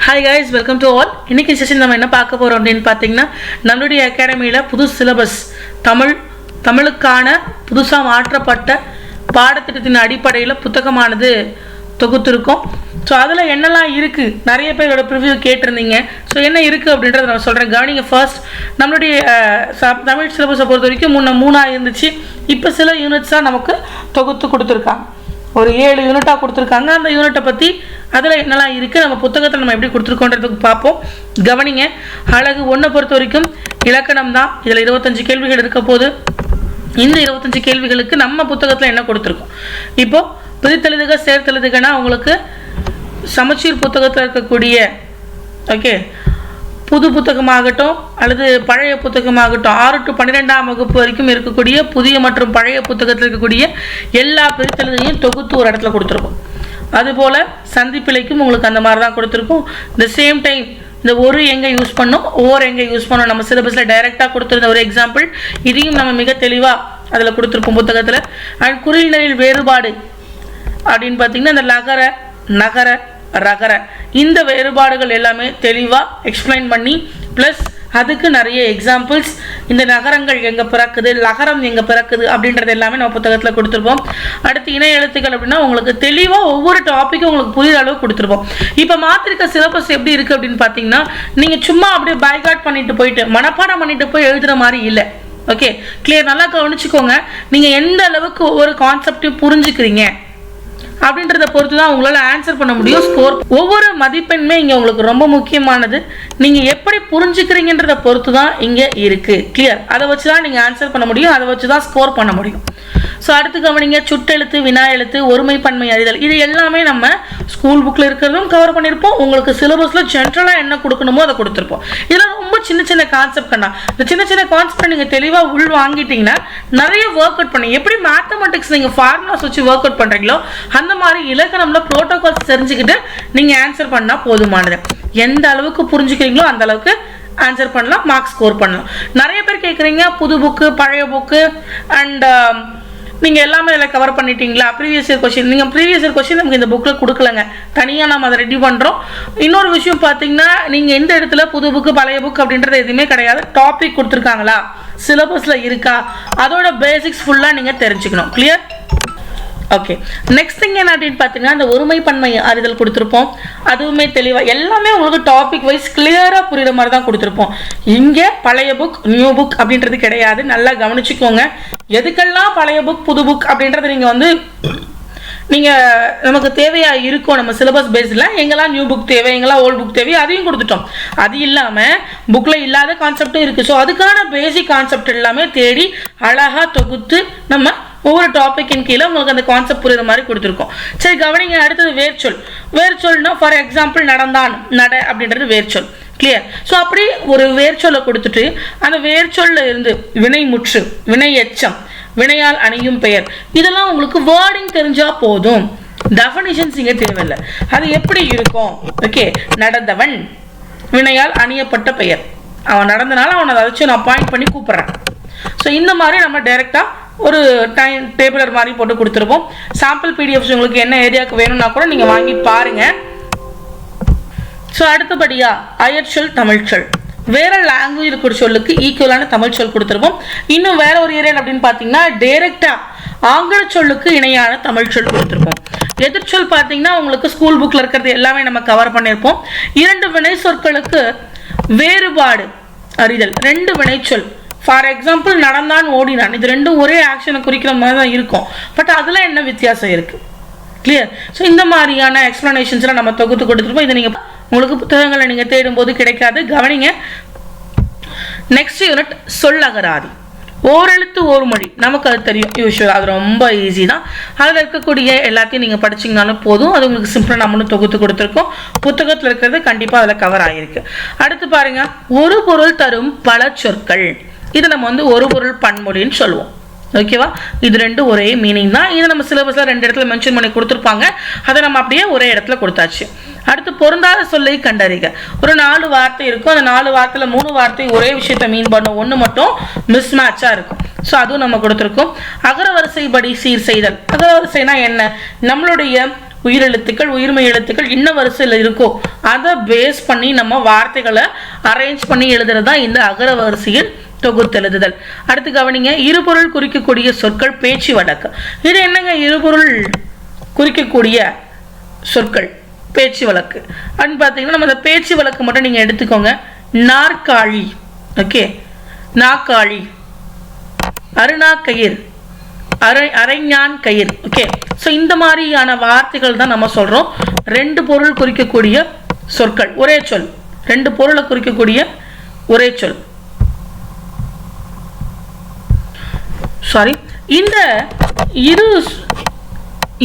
Hi guys welcome to all இன்னைக்கு session நம்ம என்ன பார்க்க போகிறோம் அப்படின்னு பார்த்தீங்கன்னா நம்மளுடைய அகாடமியில் புது சிலபஸ் தமிழ் தமிழுக்கான புதுசாக மாற்றப்பட்ட பாடத்திட்டத்தின் அடிப்படையில் புத்தகமானது தொகுத்திருக்கோம் ஸோ அதில் என்னெல்லாம் இருக்குது நிறைய பேரோட ப்ரிவ்யூ கேட்டிருந்தீங்க. ஸோ என்ன இருக்குது அப்படின்றத நான் சொல்கிறேன் கவனிங்க ஃபர்ஸ்ட் நம்மளுடைய ச- தமிழ் சிலபஸை பொறுத்த வரைக்கும் முன்ன மூணாக இருந்துச்சு. இப்போ சில யூனிட்ஸாக நமக்கு தொகுத்து கொடுத்துருக்காங்க. ஒரு ஏழு யூனிட்டாக கொடுத்துருக்காங்க. அந்த யூனிட்டை பற்றி அதில் என்னெல்லாம் இருக்குது நம்ம புத்தகத்தை நம்ம எப்படி கொடுத்துருக்கோன்றதுக்கு பார்ப்போம் கவனிங்க அழகு ஒன்றை பொறுத்த வரைக்கும் இலக்கணம் தான். இதில் இருபத்தஞ்சு கேள்விகள் இருக்க போது இந்த இருபத்தஞ்சு கேள்விகளுக்கு நம்ம புத்தகத்தில் என்ன கொடுத்துருக்கோம்? இப்போ பிரித்தெழுதுக சேர்த்தெழுதுகனா உங்களுக்கு சமச்சீர் புத்தகத்தில் இருக்கக்கூடிய ஓகே புது புத்தகமாகட்டும் அல்லது பழைய புத்தகமாகட்டும் ஆறு டு பன்னிரெண்டாம் வகுப்பு வரைக்கும் இருக்கக்கூடிய புதிய மற்றும் பழைய புத்தகத்தில் இருக்கக்கூடிய எல்லா பிரித்தலையும் தொகுத்து ஒரு இடத்துல கொடுத்துருக்கோம். அதுபோல் சந்திப்பிலைக்கும் உங்களுக்கு அந்த மாதிரி தான் கொடுத்துருக்கோம். த சேம் டைம் இந்த ஒரு எங்கே யூஸ் பண்ணோம் ஓர் எங்கே யூஸ் பண்ணும். நம்ம சிலபஸில் டைரெக்டாக கொடுத்துருந்த ஒரு எக்ஸாம்பிள் இதையும் நம்ம மிக தெளிவாக அதில் கொடுத்துருக்கோம் புத்தகத்தில். அண்ட் குறியினரில் வேறுபாடு அப்படின்னு பார்த்தீங்கன்னா இந்த லகர நகர ரகர இந்த வேறுபாடுகள் எல்லாமே தெளிவாக எக்ஸ்பிளைன் பண்ணி ப்ளஸ் அதுக்கு நிறைய எக்ஸாம்பிள்ஸ் இந்த நகரங்கள் எங்கே பிறக்குது நகரம் எங்கே பிறக்குது அப்படின்றது எல்லாமே நம்ம புத்தகத்தில் கொடுத்துருப்போம். அடுத்து இணை எழுத்துக்கள் அப்படின்னா உங்களுக்கு தெளிவாக ஒவ்வொரு டாப்பிக்கும் உங்களுக்கு புரியுற அளவு கொடுத்துருப்போம். இப்போ மாத்திருக்க சிலபஸ் எப்படி இருக்குது அப்படின்னு பார்த்தீங்கன்னா நீங்கள் சும்மா அப்படியே பைகாட் பண்ணிட்டு போயிட்டு மனப்பாடம் பண்ணிட்டு போய் எழுதுகிற மாதிரி இல்லை. ஓகே கிளியர் நல்லா கவனிச்சுக்கோங்க. நீங்கள் எந்த அளவுக்கு ஒவ்வொரு கான்செப்டையும் புரிஞ்சுக்கிறீங்க? அப்படின்றத பொறுத்து தான் உங்களால் ஆன்சர் பண்ண முடியும் ஸ்கோர் ஒவ்வொரு மதிப்பெண்மே இங்கே உங்களுக்கு ரொம்ப முக்கியமானது. நீங்கள் எப்படி புரிஞ்சுக்கிறீங்கன்றத பொறுத்து தான் இங்கே இருக்குது கிளியர் அதை வச்சு தான் நீங்கள் ஆன்சர் பண்ண முடியும் அதை வச்சு தான் ஸ்கோர் பண்ண முடியும். ஸோ அடுத்து கவனிங்க சுட்டெழுத்து வினா எழுத்து ஒருமைப்பன்மை அறிதல். இது எல்லாமே நம்ம ஸ்கூல் புக்கில் இருக்கிறதும் கவர் பண்ணியிருப்போம் உங்களுக்கு சிலபஸில் ஜென்ரலாக என்ன கொடுக்கணுமோ அதை கொடுத்துருப்போம். இதெல்லாம் ரொம்ப சின்ன சின்ன கான்செப்ட் கண்ணா. இந்த சின்ன சின்ன கான்செப்ட் நீங்கள் தெளிவாக உள் வாங்கிட்டீங்கன்னா நிறைய ஒர்க் அவுட் பண்ணி எப்படி மேத்தமெட்டிக்ஸ் நீங்கள் ஃபார்முலாஸ் வச்சு ஒர்க் அவுட் பண்ணுறீங்களோ அந்த மாதிரி இலக்கணம்ல ப்ரோட்டோகால்ஸ் தெரிஞ்சுக்கிட்டு நீங்கள் ஆன்சர் பண்ணால் போதுமானது. எந்த அளவுக்கு புரிஞ்சுக்கிறீங்களோ அந்த அளவுக்கு ஆன்சர் பண்ணலாம் மார்க் ஸ்கோர் பண்ணலாம். நிறைய பேர் கேட்குறீங்க புது புக்கு பழைய புக்கு அண்ட் நீங்கள் எல்லாமே இதில் கவர் பண்ணிட்டீங்களா? ப்ரீவியஸ் இயர் கொஷின் நீங்கள் ப்ரீவியஸ் இயர் கொஷின் நமக்கு இந்த புக்கில் கொடுக்கலங்க. தனியாக நம்ம அதை ரெடி பண்ணுறோம் இன்னொரு விஷயம் பார்த்தீங்கன்னா நீங்கள் எந்த இடத்துல புது புக்கு பழைய புக் அப்படின்றது எதுவுமே கிடையாது. டாபிக் கொடுத்துருக்காங்களா? சிலபஸில் இருக்கா? அதோட பேசிக்ஸ் ஃபுல்லாக நீங்கள் தெரிஞ்சுக்கணும். கிளியர் ஓகே நெக்ஸ்ட் திங் என்ன அப்படின்னு பார்த்தீங்கன்னா இந்த ஒருமைப்பன்மை அறிதல் கொடுத்துருப்போம். அதுவுமே தெளிவாக எல்லாமே உங்களுக்கு டாபிக் வைஸ் கிளியராக புரியுற மாதிரி தான் கொடுத்துருப்போம். இங்கே பழைய புக் நியூ புக் அப்படின்றது கிடையாது. நல்லா கவனிச்சுக்கோங்க. எதுக்கெல்லாம் பழைய புக் புது புக் அப்படின்றத நீங்கள் வந்து நீங்கள் நமக்கு தேவையாக இருக்கும் நம்ம சிலபஸ் பேஸில் எங்கெல்லாம் நியூ புக் தேவை எங்கெல்லாம் ஓல்ட் புக் தேவை அதையும் கொடுத்துட்டோம். அது இல்லாமல் புக்கில் இல்லாத கான்செப்டும் இருக்குது ஸோ அதுக்கான பேசிக் கான்செப்ட் எல்லாமே தேடி அழகாக தொகுத்து நம்ம ஒவ்வொரு டாப்பிக்கின் கீழே உங்களுக்கு அந்த கான்செப்ட் புரியுற மாதிரி கொடுத்துருக்கோம். சரி கவனிங்க. அடுத்தது வேர்ச்சொல். வேர்ச்சொல்னா ஃபார் எக்ஸாம்பிள் நடந்தான் நட அப்படின்றது வேர்ச்சொல். கிளியர் ஸோ அப்படி ஒரு வேர்ச்சொல்லை கொடுத்துட்டு அந்த வேர்ச்சொல்ல இருந்து வினை முற்று வினை எச்சம் வினையால் அணியும் பெயர் இதெல்லாம் உங்களுக்கு வேர்டிங் தெரிஞ்சால் போதும். டெஃபனிஷன்ஸ் இங்கே தேவையில்லை. அது எப்படி இருக்கும்? ஓகே நடந்தவன் வினையால் அணியப்பட்ட பெயர். அவன் நடந்தனால அவனை அதை வச்சு நான் பாயிண்ட் பண்ணி கூப்பிட்றேன். ஸோ இந்த மாதிரி நம்ம டைரெக்டாக ஒரு டைம் டேபிளர் மாதிரி போட்டு கொடுத்துருப்போம். சாம்பிள் பிடிஎஃப்ஸ் உங்களுக்கு என்ன ஏரியாவுக்கு வேணும்னா கூட நீங்கள் வாங்கி பாருங்கள் ஸோ அடுத்தபடியா அயற்சொல் தமிழ்ச்சொல் வேற லாங்குவேஜ் இருக்கிற சொல்லுக்கு ஈக்குவலான தமிழ் சொல் கொடுத்துருவோம். இன்னும் வேற ஒரு ஏரியல் அப்படின்னு பார்த்தீங்கன்னா டேரெக்டாக ஆங்கில சொல்லுக்கு இணையான தமிழ் சொல் கொடுத்துருப்போம். எதிர்ச்சொல் பார்த்தீங்கன்னா உங்களுக்கு ஸ்கூல் புக்கில் இருக்கிறது எல்லாமே நம்ம கவர் பண்ணியிருப்போம். இரண்டு வினை சொற்களுக்கு வேறுபாடு அறிதல். ரெண்டு வினைச்சொல் ஃபார் எக்ஸாம்பிள் நடந்தான் ஓடினான். இது ரெண்டும் ஒரே ஆக்ஷனை குறிக்கிற மாதிரி தான் இருக்கும். பட் அதில் என்ன வித்தியாசம் இருக்குது கிளியர் ஸோ இந்த மாதிரியான எக்ஸ்ப்ளனேஷன்ஸ்லாம் நம்ம தொகுத்து கொடுத்துருப்போம். இதை நீங்கள் உங்களுக்கு புத்தகங்களை நீங்கள் தேடும்போது கிடைக்காது. கவனிங்க. நெக்ஸ்ட் யூனிட் சொல்லகராதி ஓரெழுத்து ஒரு மொழி. நமக்கு அது தெரியும். யூஸ்வல் அது ரொம்ப ஈஸி தான். அதில் இருக்கக்கூடிய எல்லாத்தையும் நீங்கள் படிச்சிங்கனாலும் போதும். அது உங்களுக்கு சிம்பிளாக நம்மளும் தொகுத்து கொடுத்துருக்கோம். புத்தகத்தில் இருக்கிறது கண்டிப்பாக அதில் கவர் ஆகிருக்கு அடுத்து பாருங்க. ஒரு பொருள் தரும் பல சொற்கள். இது நம்ம வந்து ஒரு பொருள் பன்மொழின்னு சொல்லுவோம். ஓகேவா இது ரெண்டும் ஒரே மீனிங் தான். இது நம்ம சிலபஸில் ரெண்டு இடத்துல மென்ஷன் பண்ணி கொடுத்துருப்பாங்க. அதை நம்ம அப்படியே ஒரே இடத்துல கொடுத்தாச்சு. அடுத்து பொருந்தாத சொல்லை கண்டறிக. ஒரு நாலு வார்த்தை இருக்கும். அந்த நாலு வார்த்தையில் மூணு வார்த்தை ஒரே விஷயத்த மீன் பண்ணும். ஒன்று மட்டும் மிஸ் மேட்சாக இருக்கும். ஸோ அதுவும் நம்ம கொடுத்துருக்கோம். அகரவரிசைப்படி சீர் செய்தல். அகரவரிசைனா என்ன? நம்மளுடைய உயிரெழுத்துக்கள் உயிர்மை எழுத்துக்கள் இன்ன வரிசையில் இருக்கோ அதை பேஸ் பண்ணி நம்ம வார்த்தைகளை அரேஞ்ச் பண்ணி எழுதுறது தான் இந்த அகர வரிசையில் தொகுத்தெழுதுதல் அடுத்து கவனிங்க இருபொருள் குறிக்கக்கூடிய சொற்கள் பேச்சு வழக்கு. இது என்னங்க இருபொருள் குறிக்கக்கூடிய சொற்கள்? பேச்சு வழக்கு. அப்படின்னு பார்த்தீங்கன்னா நம்ம அந்த பேச்சு வழக்கு மட்டும் நீங்கள் எடுத்துக்கோங்க. நாற்காலி. ஓகே? நாக்காளி அருணாக்கயிர் அரை அரைஞான் கயிர் ஓகே? ஸோ இந்த மாதிரியான வார்த்தைகள் தான் நம்ம சொல்கிறோம் ரெண்டு பொருள் குறிக்கக்கூடிய சொற்கள். ஒரே சொல். ரெண்டு பொருளை குறிக்கக்கூடிய ஒரே சொல். சாரி இந்த இரு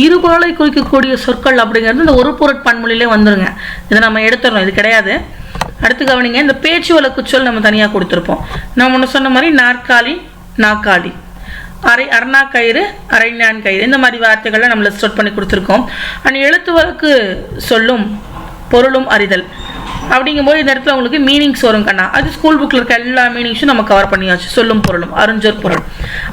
இரு பொருளை குறிக்கக்கூடிய சொற்கள் அப்படிங்கிறது இந்த ஒரு பொருட் பன்மொழியிலே வந்துருங்க. இதை நம்ம எடுத்துடணும் இது கிடையாது. அடுத்து கவனிங்க இந்த பேச்சு வழக்கு சொல் நம்ம தனியாக கொடுத்துருப்போம். நம்ம ஒன்று சொன்ன மாதிரி நாற்காலி நாக்காளி அரை அரணா கயிறு அரைஞான் கயிறு இந்த மாதிரி வார்த்தைகளை நம்ம லிஸ்ட் பண்ணி கொடுத்துருக்கோம். அண்ட் எழுத்து வழக்கு சொல்லும் பொருளும் அறிதல். அப்படிங்கும்போது இந்த இடத்துல உங்களுக்கு மீனிங்ஸ் வரும் கண்ணா. அது ஸ்கூல் புக்கில் இருக்க எல்லா மீனிங்ஸும் நம்ம கவர் பண்ணியாச்சு. சொல்லும் பொருளும் அருஞ்சொற் பொருள்.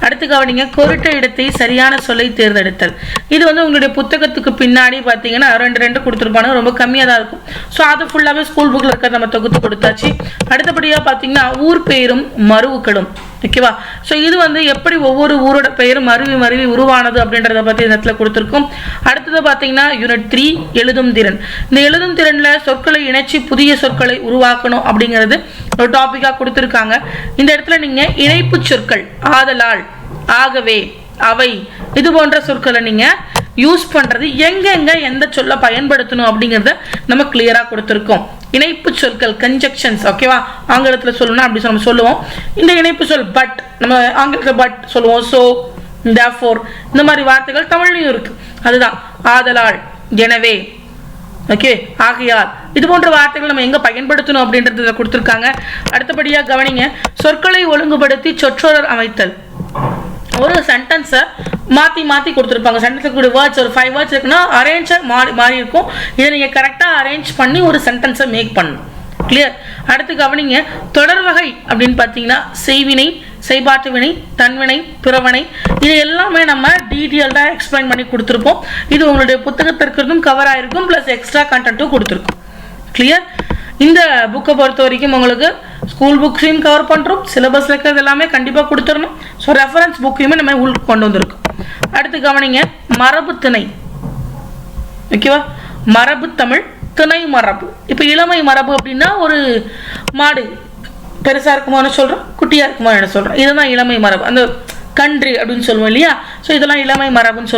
அடுத்து கவனிங்க கொருட்ட இடத்தை சரியான சொல்லை தேர்ந்தெடுத்தல். இது வந்து உங்களுடைய புத்தகத்துக்கு பின்னாடி பார்த்தீங்கன்னா ரெண்டு ரெண்டு கொடுத்துருப்பாங்க. ரொம்ப கம்மியாக தான் இருக்கும். ஸோ அது ஃபுல்லாகவே ஸ்கூல் புக்கில் இருக்கிற நம்ம தொகுத்து கொடுத்தாச்சு. அடுத்தபடியாக பார்த்தீங்கன்னா ஊர் பெயரும் மருவுக்களும் ஓகேவா? ஸோ இது வந்து எப்படி ஒவ்வொரு ஊரோட பெயரும் மருவி மருவி உருவானது அப்படின்றத பற்றி இந்த இடத்துல கொடுத்துருக்கோம். அடுத்தது பார்த்தீங்கன்னா யூனிட் த்ரீ எழுதும் திறன். இந்த எழுதும் திறனில் சொற்களை இணைச்சி புதிய சொற்களை உருவாக்கணும் அப்படிங்கிறது ஒரு டாப்பிக்காக கொடுத்துருக்காங்க. இந்த இடத்துல நீங்கள் இணைப்பு சொற்கள் ஆதலால் ஆகவே அவை இது போன்ற சொற்களை நீங்கள் யூஸ் பண்ணுறது எங்கெங்க எந்த சொல்ல பயன்படுத்தணும் அப்படிங்கிறத நம்ம கிளியராக கொடுத்துருக்கோம். இணைப்பு சொற்கள் கன்ஜெக்ஷன்ஸ் ஓகேவா ஆங்கிலத்தில் சொல்லணும்னா அப்படி நம்ம சொல்லுவோம். இந்த இணைப்பு சொல் பட் நம்ம ஆங்கிலத்தில் பட் சொல்லுவோம். ஸோ தேஃபோர் இந்த மாதிரி வார்த்தைகள் தமிழ்லையும் இருக்கு. அதுதான் ஆதலால் எனவே ஓகே ஆகையால். இது போன்ற வார்த்தைகள் நம்ம எங்கே பயன்படுத்தணும் அப்படின்றத கொடுத்துருக்காங்க. அடுத்தபடியாக கவனிங்க சொற்களை ஒழுங்குபடுத்தி சொற்றொடர் அமைத்தல். ஒரு சென்டென்ஸை மாற்றி மாற்றி கொடுத்துருப்பாங்க. சென்டென்ஸ் கூட வேர்ட்ஸ் ஒரு ஃபைவ் வேர்ட்ஸ் இருக்குன்னா அரேஞ்சாக மாறி மாறி இருக்கும். இதை நீங்கள் கரெக்டாக அரேஞ்ச் பண்ணி ஒரு சென்டென்ஸை மேக் பண்ணணும். கிளியர் அடுத்து கவனிங்க. தொடர் வகை அப்படின்னு பார்த்தீங்கன்னா செய்வினை செய்பாட்டு வினை தன்வினை பிறவினை இது எல்லாமே நம்ம டீட்டெயில்டாக எக்ஸ்பிளைன் பண்ணி கொடுத்துருப்போம். இது உங்களுடைய புத்தகத்திற்கும் கவர் ஆயிருக்கும். ப்ளஸ் எக்ஸ்ட்ரா கண்டென்ட்டும் கொடுத்துருக்கும். கிளியர் இந்த புக்கை பொறுத்த வரைக்கும் உங்களுக்கு ஸ்கூல் புக்ஸையும் கவர் பண்ணுறோம் சிலபஸில் இருக்கிறது எல்லாமே கண்டிப்பாக கொடுத்துடணும். ஸோ ரெஃபரன்ஸ் புக்கையுமே நம்ம உள் கொண்டு வந்திருக்கோம் அடுத்து கவனிங்க மரபு திணை. ஓகேவா மரபு தமிழ் திணை மரபு. இப்போ இளமை மரபு அப்படின்னா ஒரு மாடு. பெருசாக இருக்குமான்னு சொல்கிறோம் குட்டியாக இருக்குமான்னு என்ன சொல்கிறோம் இதுதான் இளமை மரபு. அந்த கன்று அப்படின்னு சொல்லுவோம் இல்லையா? ஸோ இதெல்லாம் இளமை மரபுன்னு சொல்லுவோம்.